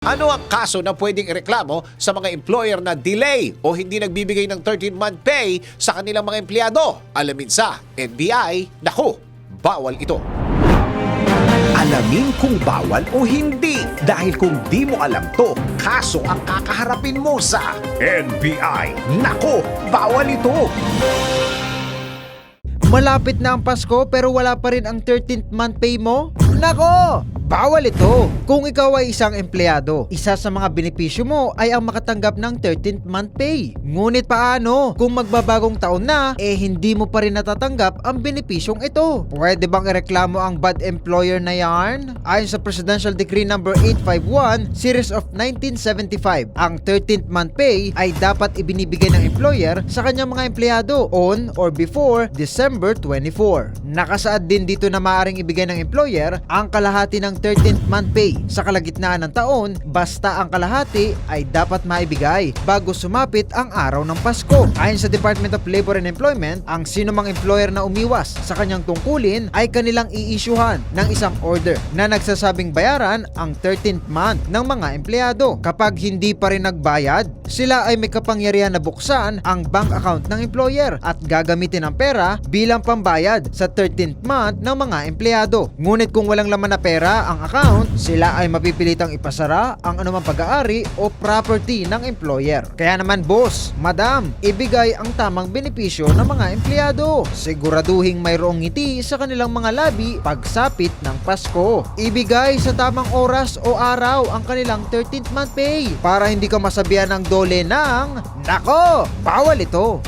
Ano ang kaso na pwedeng ireklamo sa mga employer na delay o hindi nagbibigay ng 13-month pay sa kanilang mga empleyado? Alamin sa NBI, naku, bawal ito. Alamin kung bawal o hindi. Dahil kung di mo alam to, kaso ang kakaharapin mo sa NBI. Nako, bawal ito. Malapit na ang Pasko pero wala pa rin ang 13th month pay mo? Nako! Bawal ito! Kung ikaw ay isang empleyado, isa sa mga benepisyo mo ay ang makatanggap ng 13th month pay. Ngunit paano kung magbabagong taon na, eh hindi mo pa rin natatanggap ang benepisyong ito? Pwede bang ireklamo ang bad employer na yarn? Ayon sa Presidential Decree number 851, Series of 1975, ang 13th month pay ay dapat ibinibigay ng employer sa kanyang mga empleyado on or before December 24. Nakasaad din dito na maaaring ibigay ng employer ang kalahati ng 13th month pay sa kalagitnaan ng taon basta ang kalahati ay dapat maibigay bago sumapit ang araw ng Pasko. Ayon sa Department of Labor and Employment, ang sinumang employer na umiwas sa kanyang tungkulin ay kanilang iisyuhan ng isang order na nagsasabing bayaran ang 13th month ng mga empleyado. Kapag hindi pa rin nagbayad, sila ay may kapangyarihan na buksan ang bank account ng employer at gagamitin ang pera bilang pambayad sa 13th month ng mga empleyado. Ngunit kung walang laman na pera ang account, sila ay mapipilitang ipasara ang anumang pag-aari o property ng employer. Kaya naman boss, madam, ibigay ang tamang benepisyo ng mga empleyado. Siguraduhing mayroong ngiti sa kanilang mga labi pagsapit ng Pasko. Ibigay sa tamang oras o araw ang kanilang 13th month pay para hindi ka masabihan ng dole ng Nako, bawal ito.